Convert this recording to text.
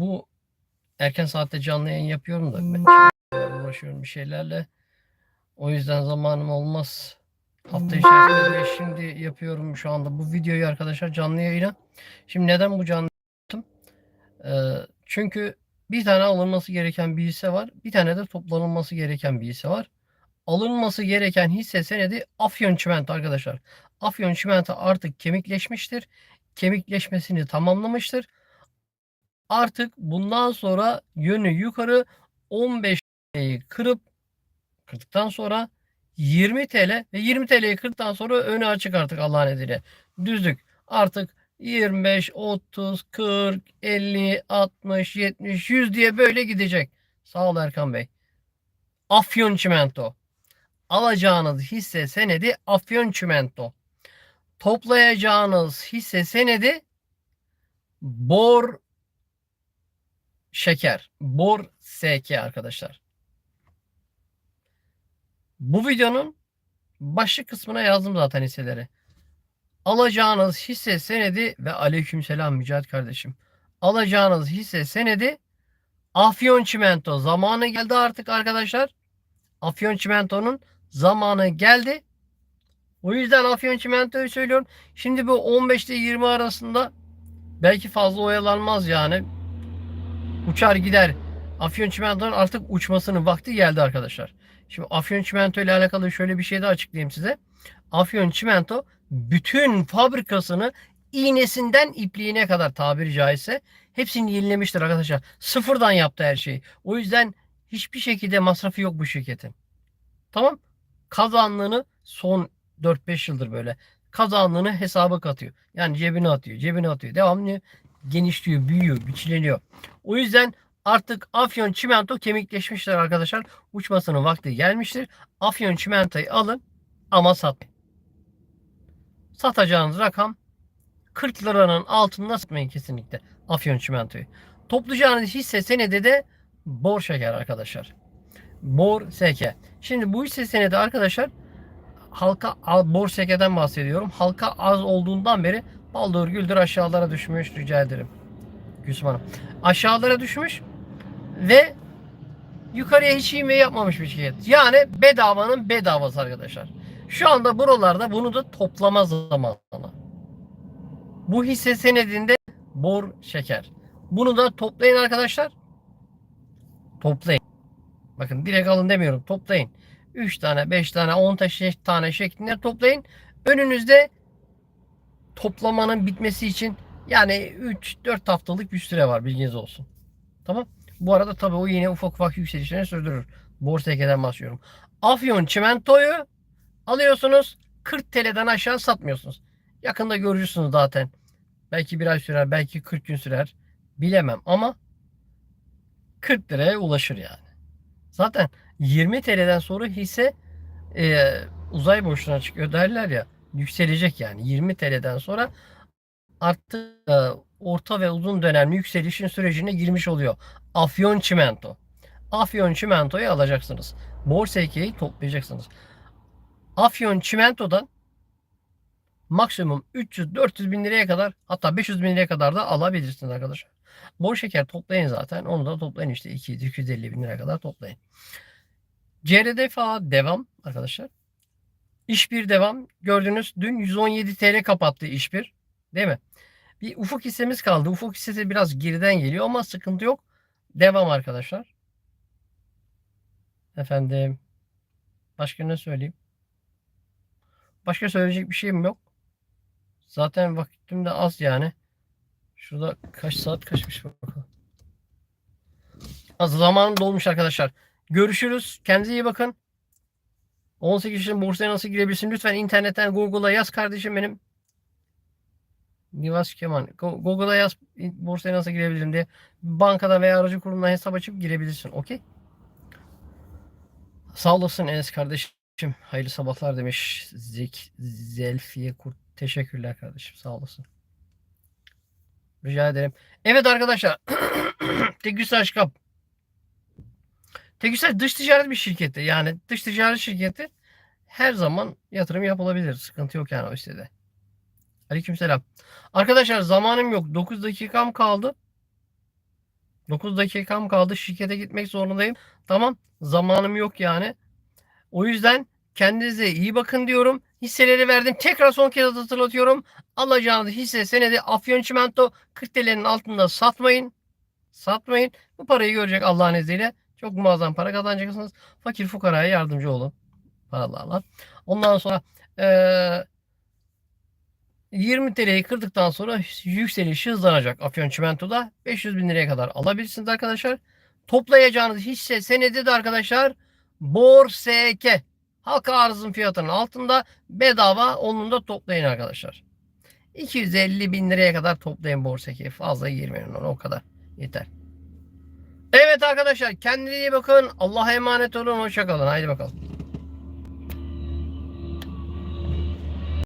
bu erken saatte canlı yayın yapıyorum da ben şimdi uğraşıyorum bir şeylerle. O yüzden zamanım olmaz. Hafta içerisinde de şimdi yapıyorum şu anda bu videoyu arkadaşlar canlı yayına. Şimdi neden bu canlı yaptım? Ee, çünkü bir tane alınması gereken bir hisse var. Bir tane de toplanılması gereken bir hisse var. Alınması gereken hisse senedi Afyon Çimento arkadaşlar. Afyon Çimento artık kemikleşmiştir. Kemikleşmesini tamamlamıştır. Artık bundan sonra yönü yukarı 15 TL'yi kırıp kırdıktan sonra 20 TL ve 20 TL'yi kırdıktan sonra önü açık artık Allah'ın izniyle. Düzlük artık 25, 30, 40, 50, 60, 70, 100 diye böyle gidecek. Sağ ol Erkan Bey. Afyon Çimento. Alacağınız hisse senedi Afyon Çimento. Toplayacağınız hisse senedi Bor Şeker. Bor SK arkadaşlar. Bu videonun başlık kısmına yazdım zaten hisseleri. Alacağınız hisse senedi ve aleykümselam Mücahit kardeşim. Alacağınız hisse senedi Afyon Çimento. Zamanı geldi artık arkadaşlar. Afyon Çimento'nun zamanı geldi. O yüzden Afyon Çimento'yu söylüyorum. Şimdi bu 15 ile 20 arasında belki fazla oyalanmaz yani. Uçar gider. Afyon Çimento'nun artık uçmasının vakti geldi arkadaşlar. Şimdi Afyon Çimento ile alakalı şöyle bir şey de açıklayayım size. Afyon Çimento bütün fabrikasını iğnesinden ipliğine kadar tabiri caizse hepsini yenilemiştir arkadaşlar. Sıfırdan yaptı her şeyi. O yüzden hiçbir şekilde masrafı yok bu şirketin. Tamam? Kazanlığını son 4-5 yıldır böyle kazanlığını hesaba katıyor. Yani cebine atıyor, cebine atıyor. Devamlı genişliyor, büyüyor, biçileniyor. O yüzden artık Afyon Çimento kemikleşmişler arkadaşlar. Uçmasının vakti gelmiştir. Afyon Çimento'yu alın ama satmayın. Satacağınız rakam 40 liranın altında satmayın kesinlikle Afyon Çimento'yu. Toplayacağınız hisse senedi de bor şeker arkadaşlar. Bor seke. Şimdi bu hisse senedi arkadaşlar halka bor sekeden bahsediyorum. Halka az olduğundan beri baldır güldür aşağılara düşmüş rica ederim. Gülsüm. Aşağılara düşmüş ve yukarıya hiç ivme yapmamış bir şirket. Yani bedavanın bedavası arkadaşlar. Şu anda buralarda bunu da toplama zamanı. Bu hisse senedinde bor şeker. Bunu da toplayın arkadaşlar. Toplayın. Bakın direkt alın demiyorum. Toplayın. 3 tane, 5 tane, 10 tane şeklinde toplayın. Önünüzde toplamanın bitmesi için yani 3-4 haftalık bir süre var bilginiz olsun. Tamam. Bu arada tabii o yine ufak ufak yükselişlerini sürdürür. Borsa ekeden bahsediyorum. Afyon çimentoyu alıyorsunuz 40 TL'den aşağı satmıyorsunuz. Yakında görürsünüz zaten. Belki bir ay sürer, belki 40 gün sürer. Bilemem ama 40 liraya ulaşır yani. Zaten 20 TL'den sonra hisse e, uzay boşluğuna çıkıyor derler ya. Yükselecek yani. 20 TL'den sonra artık e, orta ve uzun dönemli yükselişin sürecine girmiş oluyor. Afyon çimento. Afyon çimentoyu alacaksınız. Borsa ekeyi toplayacaksınız. Afyon çimentodan maksimum 300-400 bin liraya kadar hatta 500 bin liraya kadar da alabilirsiniz arkadaşlar. Bor şeker toplayın zaten. Onu da toplayın işte 200-250 bin liraya kadar toplayın. CRDFA devam arkadaşlar. İş bir devam. Gördünüz dün 117 TL kapattı iş bir. Değil mi? Bir ufuk hissemiz kaldı. Ufuk hissesi biraz geriden geliyor ama sıkıntı yok. Devam arkadaşlar. Efendim. Başka ne söyleyeyim? Başka söyleyecek bir şeyim yok. Zaten vaktim de az yani. Şurada kaç saat kaçmış bakalım. Az zamanım dolmuş arkadaşlar. Görüşürüz. Kendinize iyi bakın. 18 yaşında borsaya nasıl girebilirsin? Lütfen internetten Google'a yaz kardeşim benim. Nivas Kemal. Google'a yaz borsaya nasıl girebilirim diye. Bankada veya aracı kurumdan hesap açıp girebilirsin. Okey. Sağ olasın Enes kardeşim. Hayırlı sabahlar demiş. Zek, Zelfiye Kurt. Teşekkürler kardeşim. Sağ olasın. Rica ederim. Evet arkadaşlar. Tegüsaş Kap. Tegüsaş dış ticaret bir şirketi. Yani dış ticaret şirketi her zaman yatırım yapılabilir. Sıkıntı yok yani o sitede. Aleykümselam. Arkadaşlar zamanım yok. 9 dakikam kaldı. 9 dakikam kaldı. Şirkete gitmek zorundayım. Tamam. Zamanım yok yani. O yüzden kendinize iyi bakın diyorum. Hisseleri verdim. Tekrar son kez hatırlatıyorum. Alacağınız hisse senedi Afyon Çimento 40 TL'nin altında satmayın. Satmayın. Bu parayı görecek Allah'ın izniyle. Çok muazzam para kazanacaksınız. Fakir fukaraya yardımcı olun. Paralarla. Ondan sonra eee 20 TL'yi kırdıktan sonra yükseliş hızlanacak Afyon Çimento'da. 500 bin liraya kadar alabilirsiniz arkadaşlar. Toplayacağınız hisse senedi de arkadaşlar Borseke. Halka arzın fiyatının altında bedava onun da toplayın arkadaşlar. 250 bin liraya kadar toplayın Borseke. Fazla girmeyin ona o kadar. Yeter. Evet arkadaşlar kendinize iyi bakın. Allah'a emanet olun. Hoşçakalın. Haydi bakalım.